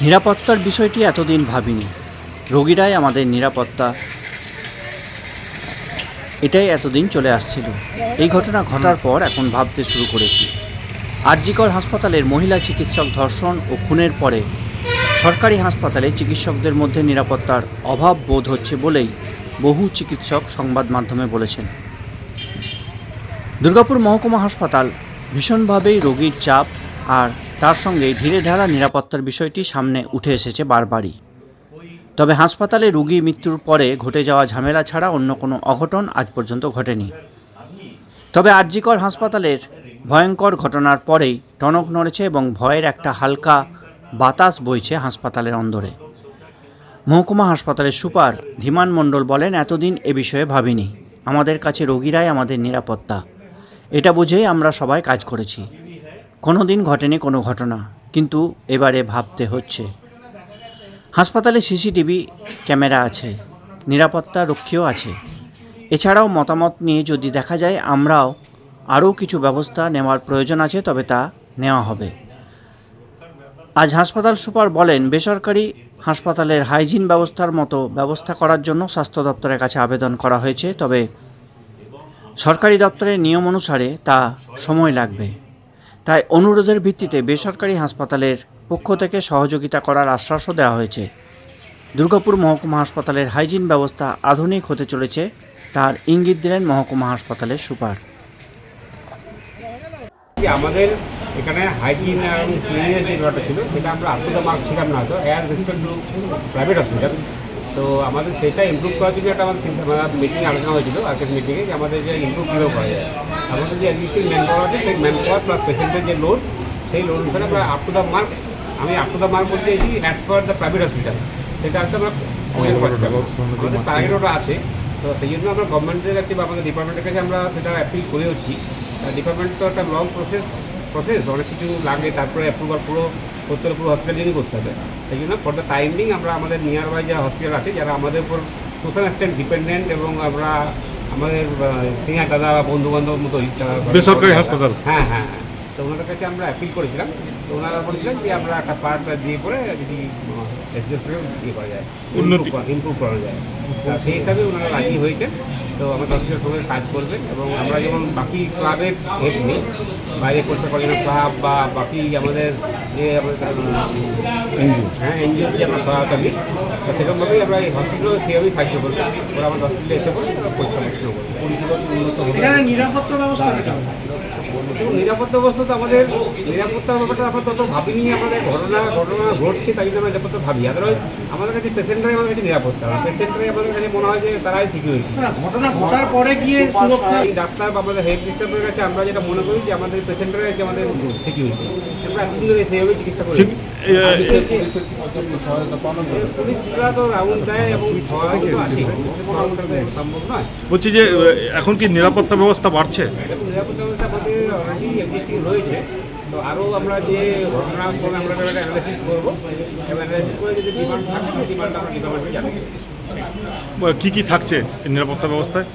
নিরাপত্তার বিষয়টি এতদিন ভাবিনি। রোগীরাই আমাদের নিরাপত্তা। এটাই এতদিন চলে আসছিল। এই ঘটনা ঘটার পর এখন ভাবতে শুরু করেছি। আরজিকর হাসপাতালের মহিলা চিকিৎসক ধর্ষণ ও খুনের পরে সরকারি হাসপাতালে চিকিৎসকদের মধ্যে নিরাপত্তার অভাব বোধ হচ্ছে বলেই বহু চিকিৎসক সংবাদ মাধ্যমে বলেছেন। দুর্গাপুর মহকুমা হাসপাতাল ভীষণভাবেই রোগীর চাপ আর তার সঙ্গে ধীরে ঢালা নিরাপত্তার বিষয়টি সামনে উঠে এসেছে বারবারই। তবে হাসপাতালে রোগী মৃত্যুর পরে ঘটে যাওয়া ঝামেলা ছাড়া অন্য কোনো অঘটন আজ পর্যন্ত ঘটেনি। তবে আরজিকর হাসপাতালের ভয়ঙ্কর ঘটনার পরেই টনক নড়েছে এবং ভয়ের একটা হালকা বাতাস বইছে হাসপাতালের অন্দরে। মহকুমা হাসপাতালের সুপার ধীমান মণ্ডল বলেন, এতদিন এ বিষয়ে ভাবিনি। আমাদের কাছে রোগীরাই আমাদের নিরাপত্তা। এটা বুঝেই আমরা সবাই কাজ করেছি। কোনো দিন ঘটেনি কোনো ঘটনা, কিন্তু এবারে ভাবতে হচ্ছে। হাসপাতালে সিসিটিভি ক্যামেরা আছে, নিরাপত্তা রক্ষীও আছে। এছাড়াও মতামত নিয়ে যদি দেখা যায়, আমরাও আরও কিছু ব্যবস্থা নেওয়ার প্রয়োজন আছে, তবে তা নেওয়া হবে। আজ হাসপাতাল সুপার বলেন, বেসরকারি হাসপাতালের হাইজিন ব্যবস্থার মতো ব্যবস্থা করার জন্য স্বাস্থ্য দপ্তরের কাছে আবেদন করা হয়েছে, তবে সরকারি দপ্তরের নিয়ম অনুসারে তা সময় লাগবে। তাই অনুরোধের ভিত্তিতে বেসরকারি হাসপাতালের পক্ষ থেকে সহযোগিতা করার আশ্বাসও দেওয়া হয়েছে। দুর্গাপুর মহকুমা হাসপাতালের হাইজিন ব্যবস্থা আধুনিক হতে চলেছে, তার ইঙ্গিত দিলেন মহকুমা হাসপাতালের সুপার। আমাদের এখানে হাইজিন এবং ক্লিনিনেস যে ব্যাপারটা ছিল, সেটা আমরা আপ মার্ক ছিলাম না, তো অ্যাজ রেসপেক্ট প্রাইভেট হসপিটাল তো আমাদের সেটা ইমপ্রুভ করার জন্য একটা আমাদের চিন্তা মিটিং আলোচনা হয়েছিল আজকের মিটিংয়ে যে আমাদের যে ইমপ্রুভ কীভাবে করা যায়। আমাদের যে এক্সিস্টিং ম্যান পাওয়ার আছে সেই ম্যান পাওয়ার প্লাস পেশেন্টের যে লোড সেই লোড অনুসারে আমরা আপ টু দ্য মার্ক আমি আপ টু দ্য মার্ক বলতে চাইছি as per the private hospital সেটা হচ্ছে আমরা আমাদের টার্গেট ওটা আছে। তো সেই জন্য আমরা গভর্নমেন্টের কাছে বা আমাদের ডিপার্টমেন্টের কাছে আমরা সেটা অ্যাপিল করেওছি ডিপার্টমেন্ট তো একটা লং প্রসেস প্রসেস অনেক কিছু লাগে তারপরে অ্যাপ্রুভাল পুরো করতে হলে পুরো হসপিটালিংই করতে হবে। সেই জন্য ফর দ্য টাইমিং আমরা আমাদের নিয়ার বাই যারা হসপিটাল আছে যারা আমাদের উপর সোশ্যাল এক্সটেন্ট ডিপেন্ডেন্ট এবং আমরা আমাদের সিনিয়র দাদা বা বন্ধু বান্ধব মতো বেসরকারি হাসপাতাল। হ্যাঁ হ্যাঁ হ্যাঁ। তো ওনাদের কাছে আমরা অ্যাপিল করেছিলাম। তো ওনারা বলেছিলেন যে আমরা একটা পার্ট দিয়ে করে যদি এসডিএফ ইয়ে করা যায়। ইমপ্রুভ করা যায়। সেই হিসাবে ওনারা রাজি হয়েছে। তো আমাদের হসপিটালের সঙ্গে কাজ করবে এবং আমরা যেমন বাকি ক্লাবের হেড নেই বাইরে পরিষ্কার করার ক্লাব বা বাকি আমাদের যে আমাদের এনজিও। হ্যাঁ এনজিও যে আমরা সহায়তা নিই তো সেরকমভাবেই আমরা এই হসপিটালও সেভাবেই সাহায্য করব। ওরা আমাদের হসপিটালে এসে পড়ে পরিষ্কার পরিষেবা উন্নত হবে নিরাপত্তা ব্যবস্থা দেখুন, নিরাপত্তা ব্যবস্থা তো আমাদের নিরাপত্তার ব্যাপারটা আমরা তত ভাবিনি আমাদের ঘটনা ঘটনা ঘটছে তাই জন্য নিরাপত্তা ভাবি আদারওয়াইজ আমাদের কাছে পেশেন্টরাই আমাদের কাছে নিরাপত্তা। পেশেন্টরাই আমাদের কাছে মনে হয় যে তারাই সিকিউরিটি ঘটনা ঘটার পরে গিয়ে সুরক্ষা ডাক্তার বা আমাদের হেলথ সিস্টেমের কাছে আমরা যেটা মনে করি যে আমাদের পেশেন্টরা হচ্ছে আমাদের সিকিউরিটি আমরা এতদিন ধরে সেইভাবে চিকিৎসা করি বলছি যে এখন কি নিরাপত্তা ব্যবস্থা বাড়ছে? নিরাপত্তা ব্যবস্থা আমাদের অলরেডি এক্সিস্টিং রয়েছে তো আরও আমরা যে ঘটনা আমরা একটা অ্যানালাইসিস করব অ্যানালাইসিস করে যদি ডিমান্ড থাকে ডিমান্ড আমরা ডিপার্টমেন্টে জানাব কি কি থাকছে নিরাপত্তা ব্যবস্থায়?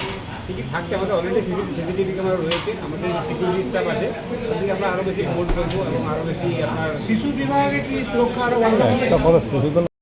কী কী থাকছে আমাদের অলরেডি সিসিটিভি ক্যামেরা রয়েছে আমাদের সিকিউরিটি স্টাফ আছে ওদিকে আমরা আরও বেশি ভোট করব এবং আরও বেশি আপনার শিশু বিভাগে কি সুরক্ষা আরও বাড়ানো হবে?